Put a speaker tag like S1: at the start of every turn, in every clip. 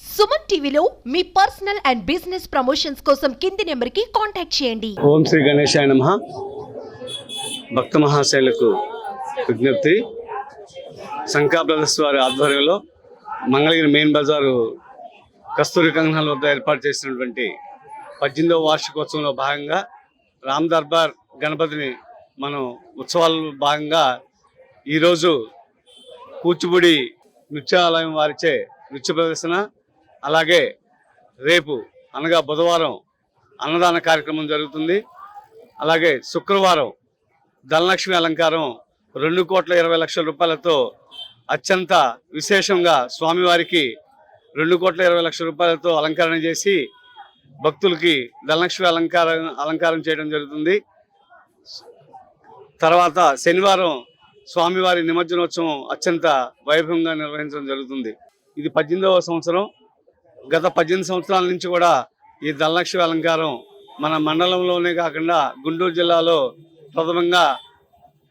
S1: సుమన్ టీవీలో మీ personal and business promotions కోసం కింది నెంబర్కి కాంటాక్ట్ చేయండి.
S2: ఓం శ్రీ గణేశాయ నమ. భక్త మహాశైలకు విజ్ఞప్తి. శంకా బ్రదర్స్ వారి ఆధ్వర్యంలో మంగళగిరి మెయిన్ బజారు కస్తూరి కంగనాల వద్ద ఏర్పాటు చేసినటువంటి పద్దెనిమిదవ వార్షికోత్సవంలో భాగంగా రామ్ దర్బార్ గణపతిని మనం ఉత్సవాల్లో భాగంగా ఈరోజు కూచిపూడి నృత్యాలయం వారిచే నృత్య ప్రదర్శన అలాగే రేపు అనగా బుధవారం అన్నదాన కార్యక్రమం జరుగుతుంది. అలాగే శుక్రవారం ధనలక్ష్మి అలంకారం రెండు కోట్ల ఇరవై లక్షల రూపాయలతో అత్యంత విశేషంగా స్వామివారికి రెండు కోట్ల ఇరవై లక్షల రూపాయలతో అలంకరణ చేసి భక్తులకి ధనలక్ష్మి అలంకారం అలంకారం చేయడం జరుగుతుంది. తర్వాత శనివారం స్వామివారి నిమజ్జనోత్సవం అత్యంత వైభవంగా నిర్వహించడం జరుగుతుంది. ఇది పద్దెనిమిదవ సంవత్సరం. గత పద్దెనిమిది సంవత్సరాల నుంచి కూడా ఈ ధనలక్ష్మి అలంకారం మన మండలంలోనే కాకుండా గుంటూరు జిల్లాలో ప్రథమంగా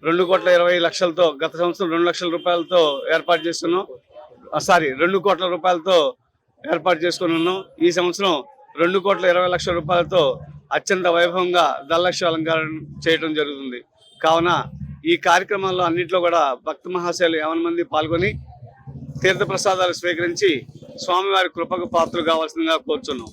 S2: రెండు కోట్ల ఇరవై లక్షలతో గత సంవత్సరం రెండు లక్షల రూపాయలతో ఏర్పాటు చేసుకున్నాం సారీ రెండు కోట్ల రూపాయలతో ఏర్పాటు చేసుకుని ఉన్నాం. ఈ సంవత్సరం రెండు కోట్ల ఇరవై లక్షల రూపాయలతో అత్యంత వైభవంగా ధనలక్ష్మి అలంకారం చేయడం జరుగుతుంది. కావున ఈ కార్యక్రమాల్లో అన్నింటిలో కూడా భక్త మహాశయాలు యావన మంది పాల్గొని తీర్థప్రసాదాలు స్వీకరించి స్వామివారి కృపకు పాత్రలు కావాల్సిందిగా కోరుచున్నాం.